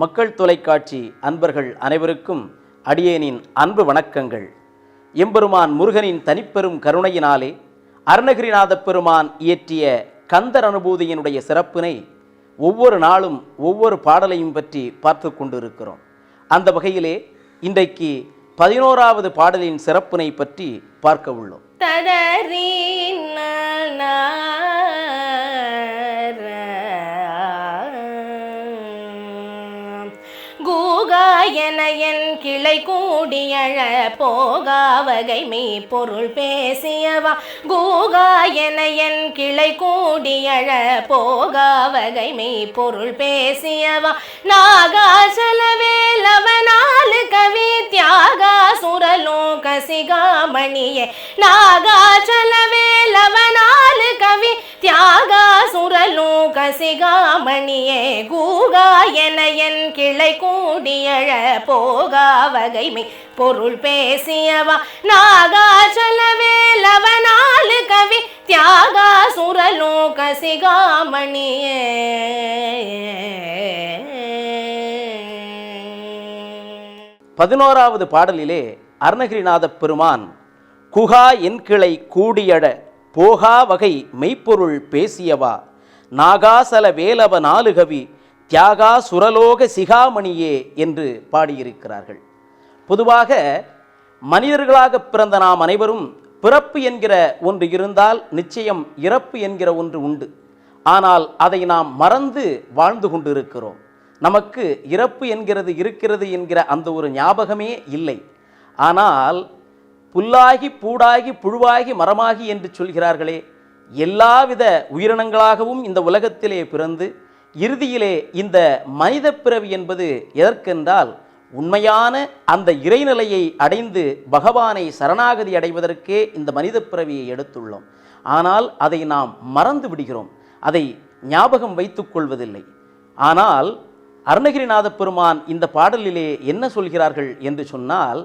மக்கள் தொலைக்காட்சி அன்பர்கள் அனைவருக்கும் அடியேனின் அன்பு வணக்கங்கள். எம்பெருமான் முருகனின் தனிப்பெரும் கருணையினாலே அருணகிரிநாதப் பெருமான் இயற்றிய கந்தர் அனுபூதியினுடைய சிறப்பினை ஒவ்வொரு நாளும் ஒவ்வொரு பாடலையும் பற்றி பார்த்து கொண்டிருக்கிறோம். அந்த வகையிலே இன்றைக்கு பதினோராவது பாடலின் சிறப்பினை பற்றி பார்க்க உள்ளோம். போகா என என் கிளை கூடியழ போகா வகை மெய் பொருள் பேசியவா? கூகா என என் கிளை கூடியழ போகா வகை மெய் பொருள் பேசியவா? நாகாச்சலவேலவனாலு கவி தியாகா சுரலோக கசிகாமணியே நாகாச்சலவேலவனாலு கவி தியாகா சுரலோக கசிகாமணியே என என் கிளை கூடியழ போகா வகைமை. பொருள் பேசியவா நாகாச்சலவேலவனால் கவி. தியாகா சுரலோ சிகாமணியே பதினோராவது பாடலிலே அருணகிரிநாதப் பெருமான் குகா என் கிளை கூடியட போகா வகை மெய்ப்பொருள் பேசியவா. நாகாசல வேலவ நாலுகவி தியாகா சுரலோக சிகாமணியே என்று பாடியிருக்கிறார்கள். பொதுவாக மனிதர்களாக பிறந்த நாம் அனைவரும் பிறப்பு என்கிற ஒன்று இருந்தால் நிச்சயம் இறப்பு என்கிற ஒன்று உண்டு. ஆனால் அதை நாம் மறந்து வாழ்ந்து கொண்டிருக்கிறோம். நமக்கு இறப்பு என்கிறது இருக்கிறது என்கிற அந்த ஒரு ஞாபகமே இல்லை. ஆனால் புல்லாகி பூடாகி புழுவாகி மரமாகி என்று சொல்கிறார்களே எல்லாவித உயிரினங்களாகவும் இந்த உலகத்திலே பிறந்து இறுதியிலே இந்த மனித பிறவி என்பது எதற்கென்றால் உண்மையான அந்த இறைநிலையை அடைந்து பகவானை சரணாகதி அடைவதற்கே இந்த மனித பிறவியை எடுத்துள்ளோம். ஆனால் அதை நாம் மறந்து விடுகிறோம். அதை ஞாபகம் வைத்துக் கொள்வதில்லை. ஆனால் அருணகிரிநாத பெருமான் இந்த பாடலிலே என்ன சொல்கிறார்கள் என்று சொன்னால்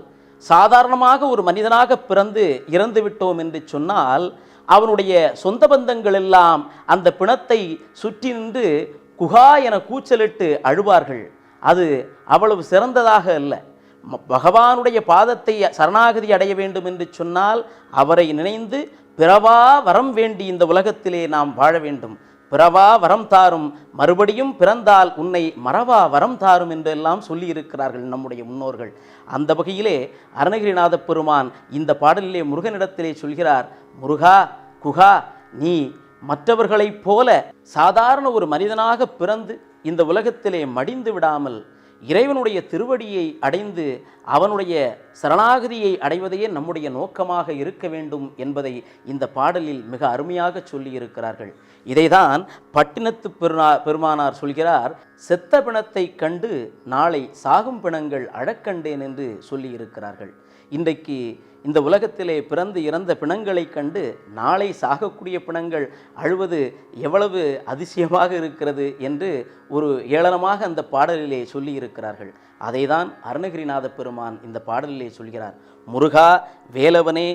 சாதாரணமாக ஒரு மனிதனாக பிறந்து இறந்து விட்டோம் என்று சொன்னால் அவனுடைய சொந்த பந்தங்கள் எல்லாம் அந்த பிணத்தை சுற்றி நின்று குகா என கூச்சலிட்டு அழுவார்கள். அது அவ்வளவு சிறந்ததாக அல்ல. பகவானுடைய பாதத்தை சரணாகதி அடைய வேண்டும் என்று சொன்னால் அவரை நினைந்து பிறவா வரம் வேண்டி இந்த உலகத்திலே நாம் வாழ வேண்டும். பிறவா வரம் தாரும் மறுபடியும் பிறந்தால் உன்னை மறவா வரம் தாரும் என்றெல்லாம் சொல்லியிருக்கிறார்கள் நம்முடைய முன்னோர்கள். அந்த வகையிலே அருணகிரிநாத பெருமான் இந்த பாடலிலே முருகனிடத்திலே சொல்கிறார் முருகா குகா நீ மற்றவர்களைப் போல சாதாரண ஒரு மனிதனாக பிறந்து இந்த உலகத்திலே மடிந்து விடாமல் இறைவனுடைய திருவடியை அடைந்து அவனுடைய சரணாகதியை அடைவதையே நம்முடைய நோக்கமாக இருக்க வேண்டும் என்பதை இந்த பாடலில் மிக அருமையாக சொல்லியிருக்கிறார்கள். இதைதான் பட்டினத்து பெருனா பெருமானார் சொல்கிறார் செத்த பிணத்தை கண்டு நாளை சாகும் பிணங்கள் அழக்கண்டேன் என்று சொல்லியிருக்கிறார்கள். இன்றைக்கு இந்த உலகத்திலே பிறந்து இறந்த பிணங்களைக் கண்டு நாளை சாகக்கூடிய பிணங்கள் அழுவது எவ்வளவு அதிசயமாக இருக்கிறது என்று ஒரு ஏளனமாக அந்த பாடலிலே சொல்லியிருக்கிறார்கள். அதைதான் அருணகிரிநாத பெருமான் இந்த பாடலிலே சொல்கிறார். முருகா வேலவனே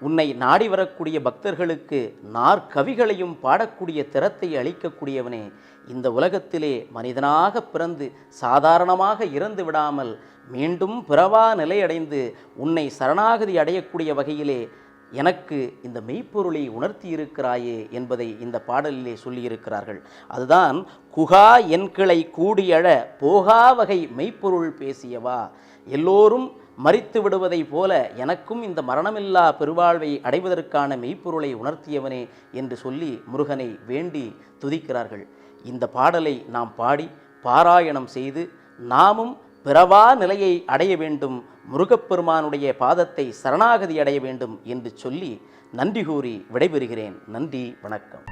உன்னை நாடி வரக்கூடிய பக்தர்களுக்கு நாற்கவிகளையும் பாடக்கூடிய திறத்தை அளிக்கக்கூடியவனே. இந்த உலகத்திலே மனிதனாக பிறந்து சாதாரணமாக இறந்து விடாமல் மீண்டும் பிறவா நிலையடைந்து உன்னை சரணாகதி அடையக்கூடிய வகையிலே எனக்கு இந்த மெய்ப்பொருளை உணர்த்தி இருக்கிறாயே என்பதை இந்த பாடலிலே சொல்லியிருக்கிறார்கள். அதுதான் குகா என்கிளை கூடியழ போகா வகை மெய்ப்பொருள் பேசியவா. எல்லோரும் மறித்து விடுவதை போல எனக்கும் இந்த மரணமில்லா பெருவாழ்வை அடைவதற்கான மெய்ப்பொருளை உணர்த்தியவனே என்று சொல்லி முருகனை வேண்டி துதிக்கிறார்கள். இந்த பாடலை நாம் பாடி பாராயணம் செய்து நாமும் பிறவா நிலையை அடைய வேண்டும் முருகப்பெருமானுடைய பாதத்தை சரணாகதி அடைய வேண்டும் என்று சொல்லி நன்றி கூறி விடைபெறுகிறேன். நன்றி வணக்கம்.